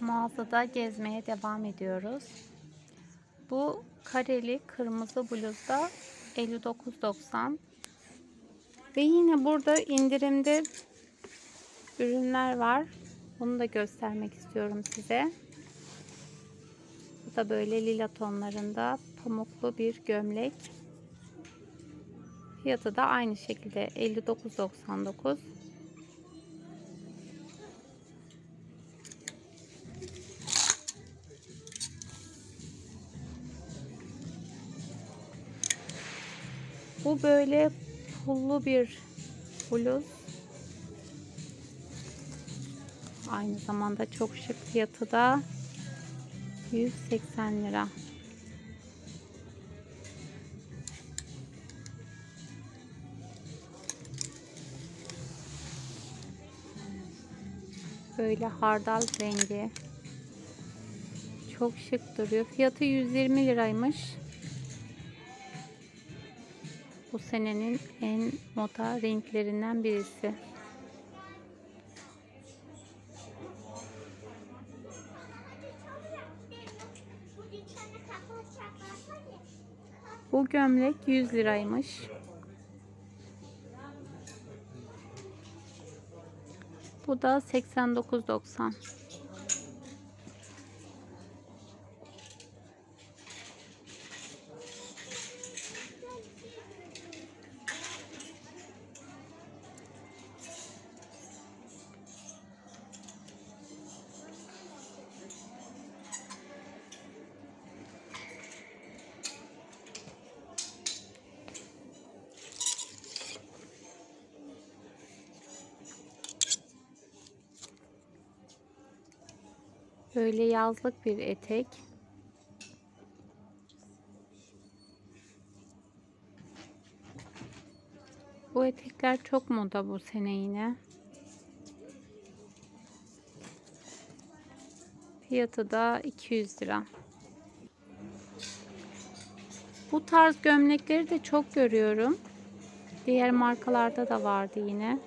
mağazada gezmeye devam ediyoruz. Bu kareli kırmızı bluzda 59.90 ve yine burada indirimde ürünler var. Bunu da göstermek istiyorum size. Bu da böyle lila tonlarında pamuklu bir gömlek. Fiyatı da aynı şekilde 59.99. Bu böyle pullu bir bluz. Aynı zamanda çok şık fiyatı da 180 lira. Böyle hardal rengi. Çok şık duruyor. Fiyatı 120 liraymış. Senenin en moda renklerinden birisi. Bu gömlek 100 liraymış. Bu da 89.90. Böyle yazlık bir etek. Bu etekler çok moda bu sene yine. Fiyatı da 200 lira. Bu tarz gömlekleri de çok görüyorum. Diğer markalarda da vardı yine.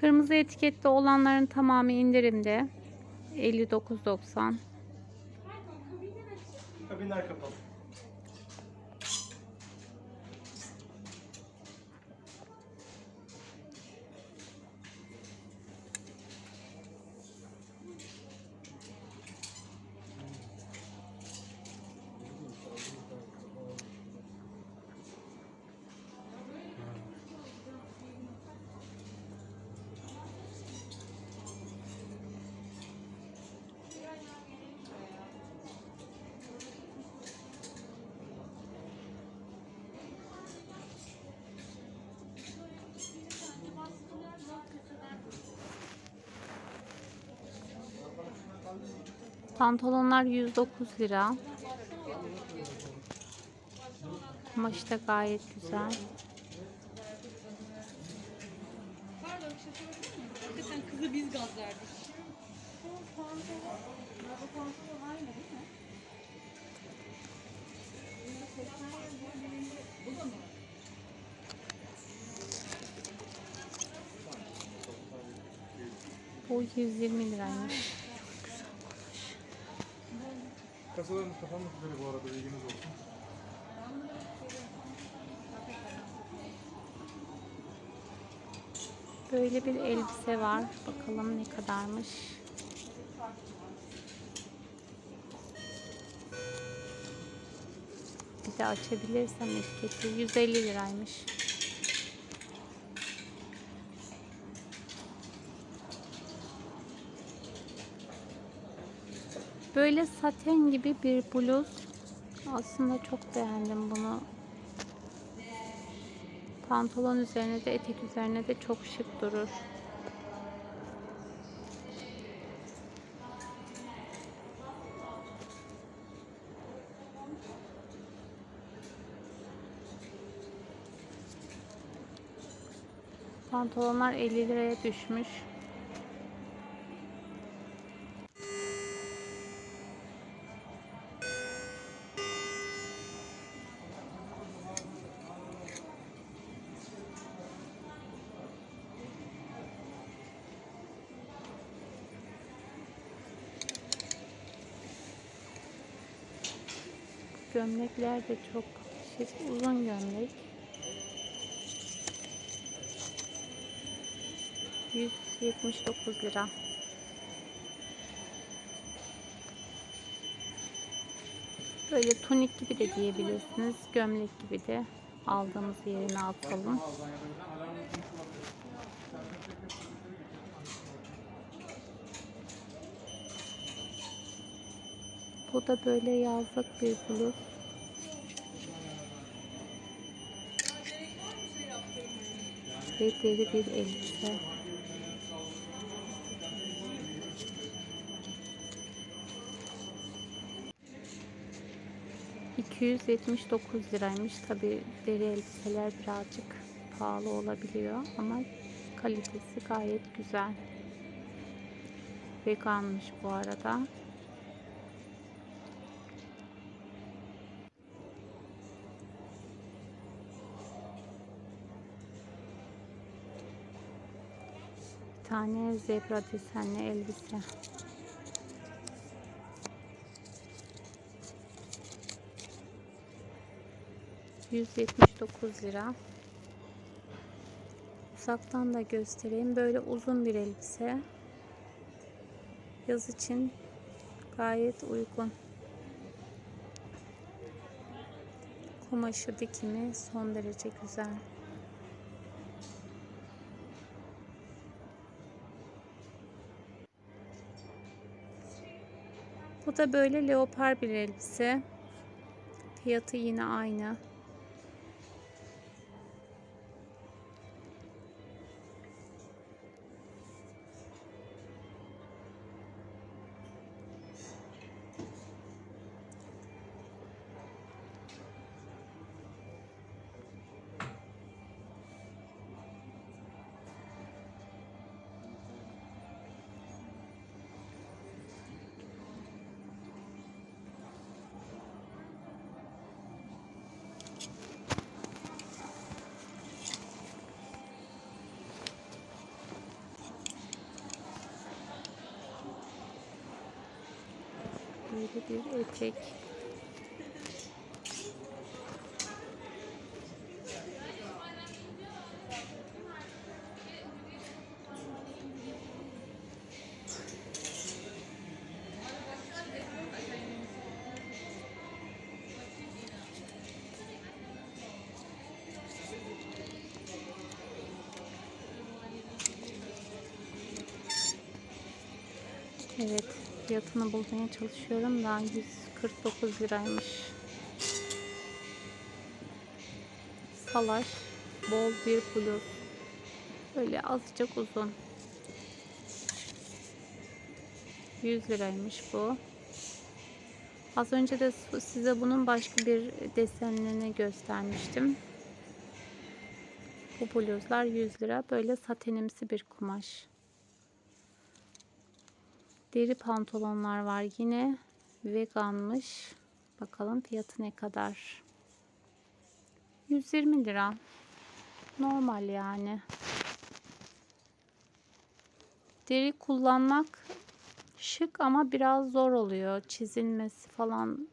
Kırmızı etiketli olanların tamamı indirimde. 59.90. Kabinler kapalı. Pantolonlar 109 lira. Kumaşı da gayet güzel. Pardon bir şey sorabilir miyim? Hakikaten kızı biz gaz verdik. Bu pantolon, ya bu pantolon aynı değil mi? Bu da mı? Bu 120 liraymış. Kasalarımız kapanmak üzere bu arada bilginiz olsun. Böyle bir elbise var. Bakalım ne kadarmış. Bir de etiketi 150 liraymış. Böyle saten gibi bir bluz. Aslında çok beğendim bunu. Pantolon üzerine de etek üzerine de çok şık durur. Pantolonlar 50 liraya düşmüş. Gömlekler de çok şık. Uzun gömlek. 179 lira. Böyle tunik gibi de diyebilirsiniz. Gömlek gibi de aldığımız yerine atalım. Bu da böyle yazlık bir bluz. Ve deri bir elbise. ...279 liraymış. Tabi deri elbiseler birazcık pahalı olabiliyor ama kalitesi gayet güzel. Veganmış bu arada. Tane zebra desenli elbise. ...179 lira. Uzaktan da göstereyim. Böyle uzun bir elbise. Yaz için gayet uygun. Kumaşı dikimi son derece güzel. Bu da böyle leopar bir elbise. Fiyatı yine aynı. Böyle bir etek. Evet, fiyatını bulmaya çalışıyorum da 149 liraymış. Salaş, bol bir bluz. Böyle azıcık uzun. 100 liraymış bu. Az önce de size bunun başka bir desenini göstermiştim. Bu bluzlar 100 lira. Böyle satenimsi bir kumaş. Deri pantolonlar var yine. Veganmış. Bakalım fiyatı ne kadar. 120 lira. Normal yani. Deri kullanmak şık ama biraz zor oluyor. Çizilmesi falan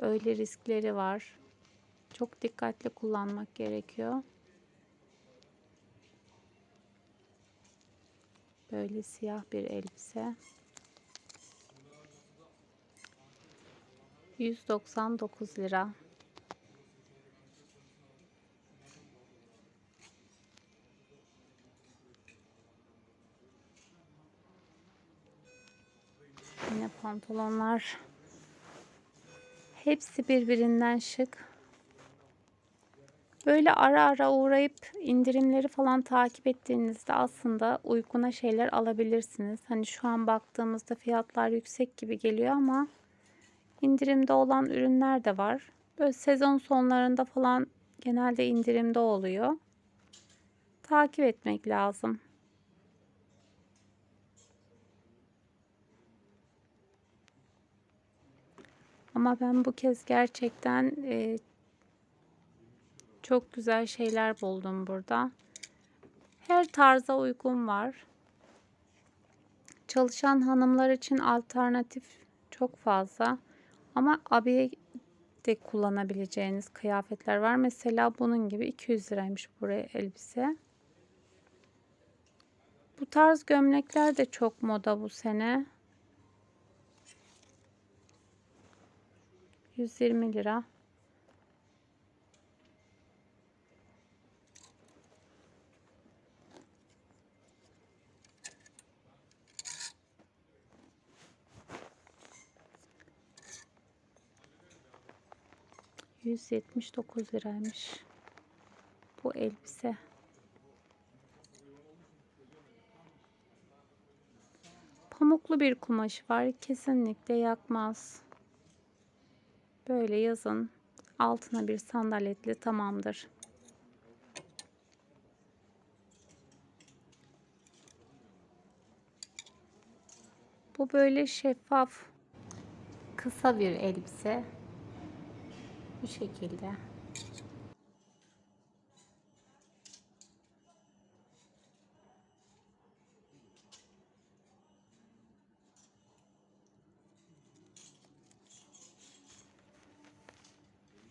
öyle riskleri var. Çok dikkatli kullanmak gerekiyor. Böyle siyah bir elbise. 199 lira. Yine pantolonlar. Hepsi birbirinden şık. Böyle ara ara uğrayıp indirimleri falan takip ettiğinizde aslında uyguna şeyler alabilirsiniz. Hani şu an baktığımızda fiyatlar yüksek gibi geliyor ama indirimde olan ürünler de var. Böyle sezon sonlarında falan genelde indirimde oluyor. Takip etmek lazım. Ama ben bu kez gerçekten e, çok güzel şeyler buldum burada. Her tarza uygun var. Çalışan hanımlar için alternatif çok fazla. Ama abiye de kullanabileceğiniz kıyafetler var. Mesela bunun gibi 200 liraymış buraya elbise. Bu tarz gömlekler de çok moda bu sene. 120 lira. Yüz yetmiş dokuz liraymış. Bu elbise. Pamuklu bir kumaş var. Kesinlikle yakmaz. Böyle yazın altına bir sandaletli tamamdır. Bu böyle şeffaf kısa bir elbise. Bu şekilde.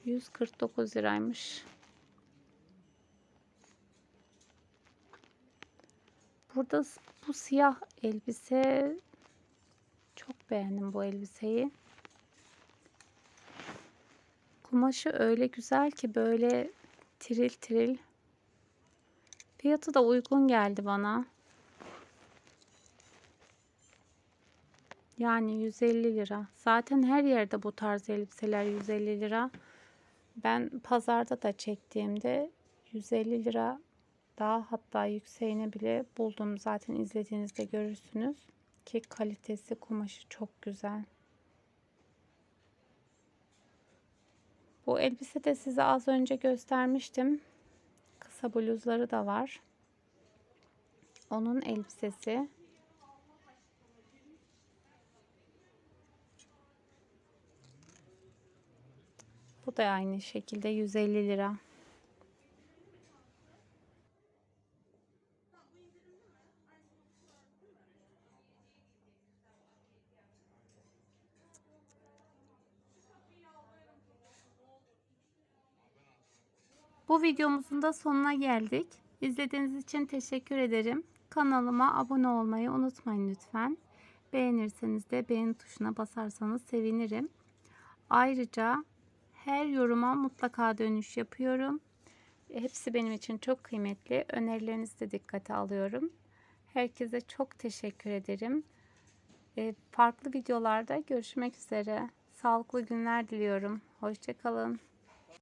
Yüz kırk dokuz liraymış. Burada bu siyah elbise çok beğendim bu elbiseyi. Kumaşı öyle güzel ki böyle tiril tiril. Fiyatı da uygun geldi bana. Yani 150 lira. Zaten her yerde bu tarz elbiseler 150 lira. Ben pazarda da çektiğimde 150 lira daha hatta yükseğini bile buldum. Zaten izlediğinizde görürsünüz ki kalitesi kumaşı çok güzel. Bu elbise de size az önce göstermiştim. Kısa bluzları da var. Onun elbisesi. Bu da aynı şekilde 150 lira. Videomuzun da sonuna geldik. İzlediğiniz için teşekkür ederim. Kanalıma abone olmayı unutmayın lütfen. Beğenirseniz de beğen tuşuna basarsanız sevinirim. Ayrıca her yoruma mutlaka dönüş yapıyorum. Hepsi benim için çok kıymetli. Önerilerinizi de dikkate alıyorum. Herkese çok teşekkür ederim. Ee, Farklı videolarda görüşmek üzere. Sağlıklı günler diliyorum. Hoşçakalın.